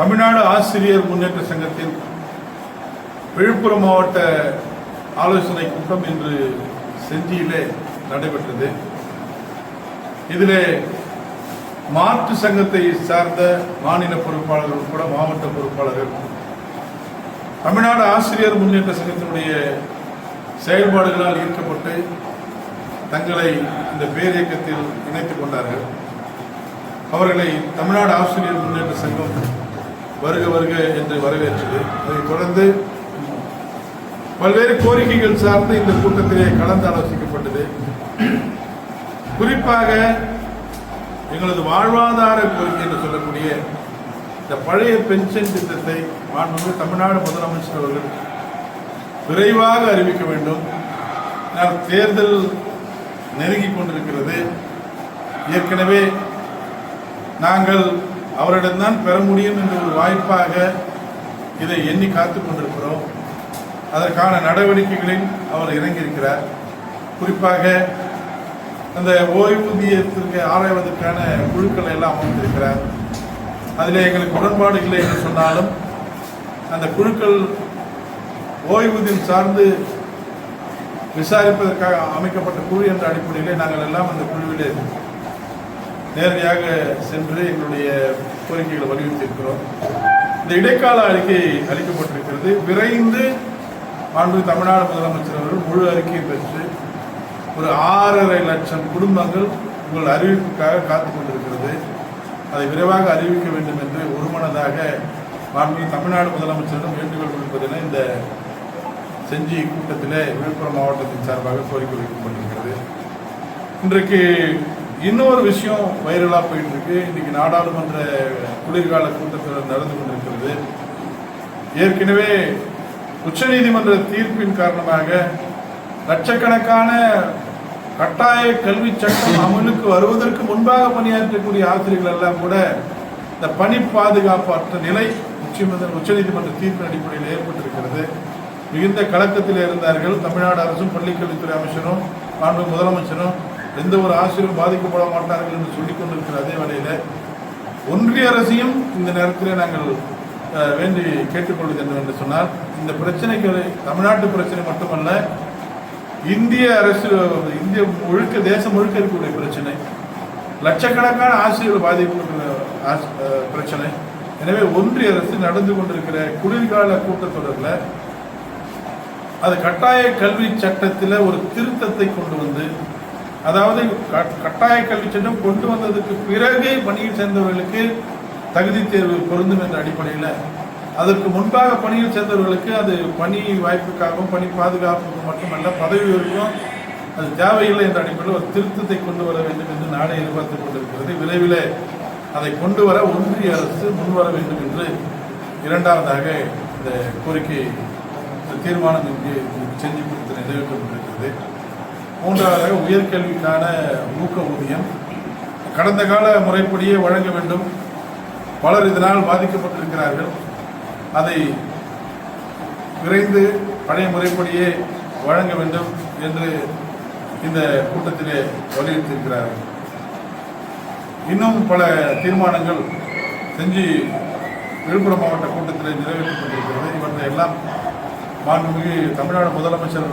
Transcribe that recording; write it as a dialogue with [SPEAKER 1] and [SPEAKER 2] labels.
[SPEAKER 1] தமிழ்நாடு ஆசிரியர் முன்னேற்ற சங்கத்தின் விழுப்புரம் மாவட்ட ஆலோசனை கூட்டம் இன்று செஞ்சியிலே நடைபெற்றது. இதில் மாற்று சங்கத்தை சார்ந்த மாநில பொறுப்பாளர்கள் உட்பட மாவட்ட பொறுப்பாளர்கள் தமிழ்நாடு ஆசிரியர் முன்னேற்ற சங்கத்தினுடைய செயல்பாடுகளால் ஈர்க்கப்பட்டு தங்களை இந்த பேரியக்கத்தில் இணைத்துக் கொண்டார்கள். அவர்களை தமிழ்நாடு ஆசிரியர் முன்னேற்ற சங்கம் வருக வருக என்று வரவேற்றது. அதைத் தொடர்ந்து பல்வேறு கோரிக்கைகள் சார்ந்து இந்த கூட்டத்திலே கலந்து ஆலோசிக்கப்பட்டது குறிப்பாக எங்களது வாழ்வாதார கோரிக்கை என்று சொல்லக்கூடிய இந்த பழைய பென்ஷன் திட்டத்தை மாண்புமிகு தமிழ்நாடு முதலமைச்சர் அவர்கள் விரைவாக அறிவிக்க வேண்டும். தேர்தல் நெருங்கிக் கொண்டிருக்கிறது. ஏற்கனவே நாங்கள் அவரிடம்தான் பெற முடியும் என்ற ஒரு வாய்ப்பாக இதை எண்ணி காத்துக் கொண்டிருக்கிறோம். அதற்கான நடவடிக்கைகளில் அவர் இறங்கியிருக்கிறார். குறிப்பாக அந்த ஓய்வூதியத்திற்கு ஆராய்வதற்கான குழுக்களை எல்லாம் அமைந்திருக்கிறார் அதில் எங்களுக்கு உடன்பாடு இல்லை என்று சொன்னாலும் அந்த குழுக்கள் ஓய்வூதியம் சார்ந்து விசாரிப்பதற்காக அமைக்கப்பட்ட குழு என்ற அடிப்படையிலே நாங்கள் எல்லாம் அந்த குழுவிலே நேரடியாக சென்று எங்களுடைய கோரிக்கைகளை வலியுறுத்தியிருக்கிறோம். இந்த இடைக்கால அறிக்கை அளிக்கப்பட்டிருக்கிறது. விரைந்து மாண்பு தமிழ்நாடு முதலமைச்சர் அவர்கள் முழு அறிக்கையை பெற்று ஒரு ஆறரை லட்சம் குடும்பங்கள் உங்கள் அறிவிப்புக்காக காத்து கொண்டிருக்கிறது. அதை விரைவாக அறிவிக்க வேண்டும் என்று ஒருமனதாக மாண்பு தமிழ்நாடு முதலமைச்சரிடம் வேண்டுகோள் விடுப்பதென இந்த செஞ்சி கூட்டத்தில் விழுப்புரம் மாவட்டத்தின் சார்பாக கோரிக்கை வைக்கப்பட்டிருக்கிறது. இன்றைக்கு இன்னொரு விஷயம் வைரலாக போயிட்டு இருக்கு இன்னைக்கு நாடாளுமன்ற குளிர்கால கூட்டத்தில் நடந்து கொண்டிருக்கிறது. ஏற்கனவே உச்சநீதிமன்ற தீர்ப்பின் காரணமாக லட்சக்கணக்கான கட்டாய கல்வி சட்டம் அமலுக்கு வருவதற்கு முன்பாக பணியாற்றக்கூடிய ஆசிரியர்கள் எல்லாம் கூட இந்த பணி பாதுகாப்பு அற்ற நிலை உச்சநீதிமன்ற உச்சநீதிமன்ற தீர்ப்பின் அடிப்படையில் ஏற்பட்டிருக்கிறது. மிகுந்த கலக்கத்தில் இருந்தார்கள் தமிழ்நாடு அரசும் பள்ளிக்கல்வித்துறை அமைச்சரும் மாண்பு முதலமைச்சரும் எந்த ஒரு ஆசிரியரும் பாதிக்கப்பட மாட்டார்கள் என்று சொல்லிக் கொண்டிருக்கிற அதே வேளையில் ஒன்றிய அரசையும் இந்த நேரத்தில் நாங்கள் அஹ், வேண்டி கேட்டுக்கொள்வது என்னவென்று சொன்னால் இந்த பிரச்சனைக்கு தமிழ்நாட்டு பிரச்சனை மட்டுமல்ல இந்திய அரசு இந்திய முழுக்க தேசம் முழுக்க இருக்கக்கூடிய பிரச்சனை லட்சக்கணக்கான ஆசிரியர்கள் பாதிக்கப்படுகிற பிரச்சனை. எனவே ஒன்றிய அரசு நடந்து கொண்டிருக்கிற குளிர்கால கூட்டத்தொடரில் அது கட்டாய கல்வி சட்டத்தில் ஒரு திருத்தத்தை கொண்டு வந்து அதாவது கட்டாய கல்வி சட்டம் கொண்டு வந்ததுக்கு பிறகு பணியில் சேர்ந்தவர்களுக்கு தகுதி தேர்வு பொருந்தும் என்ற அடிப்படையில். அதற்கு முன்பாக பணியில் சேர்ந்தவர்களுக்கு அது பணி வாய்ப்புக்காகவும் பணி பாதுகாப்புக்கு மட்டுமல்ல பதவி உயர்வும் அது தேவையில்லை என்ற அடிப்படையில் ஒரு திருத்தத்தை கொண்டு வர வேண்டும் என்று நாடே எதிர்பார்த்துக் கொண்டிருக்கிறது. விரைவில் அதை கொண்டு வர ஒன்றிய அரசு முன்வர வேண்டும் என்று இரண்டாவதாக இந்த கோரிக்கை தீர்மானம் இங்கு செஞ்சு கொடுத்து நிறைவேற்றப்பட்டிருக்கிறது. மூன்றாவதாக உயர்கல்விக்கான ஊக்க ஊதியம். கடந்த கால முறைப்படியே வழங்க வேண்டும். பலர் இதனால் பாதிக்கப்பட்டிருக்கிறார்கள். அதை விரைந்து பழைய முறைப்படியே வழங்க வேண்டும் என்று இந்த கூட்டத்திலே வலியுறுத்தியிருக்கிறார்கள். இன்னும் பல தீர்மானங்கள் செஞ்சு விழுப்புரம் மாவட்ட கூட்டத்தில் நிறைவேற்றப்பட்டிருக்கிறது இவற்றை எல்லாம் மாண்புமிகு தமிழ்நாடு முதலமைச்சர்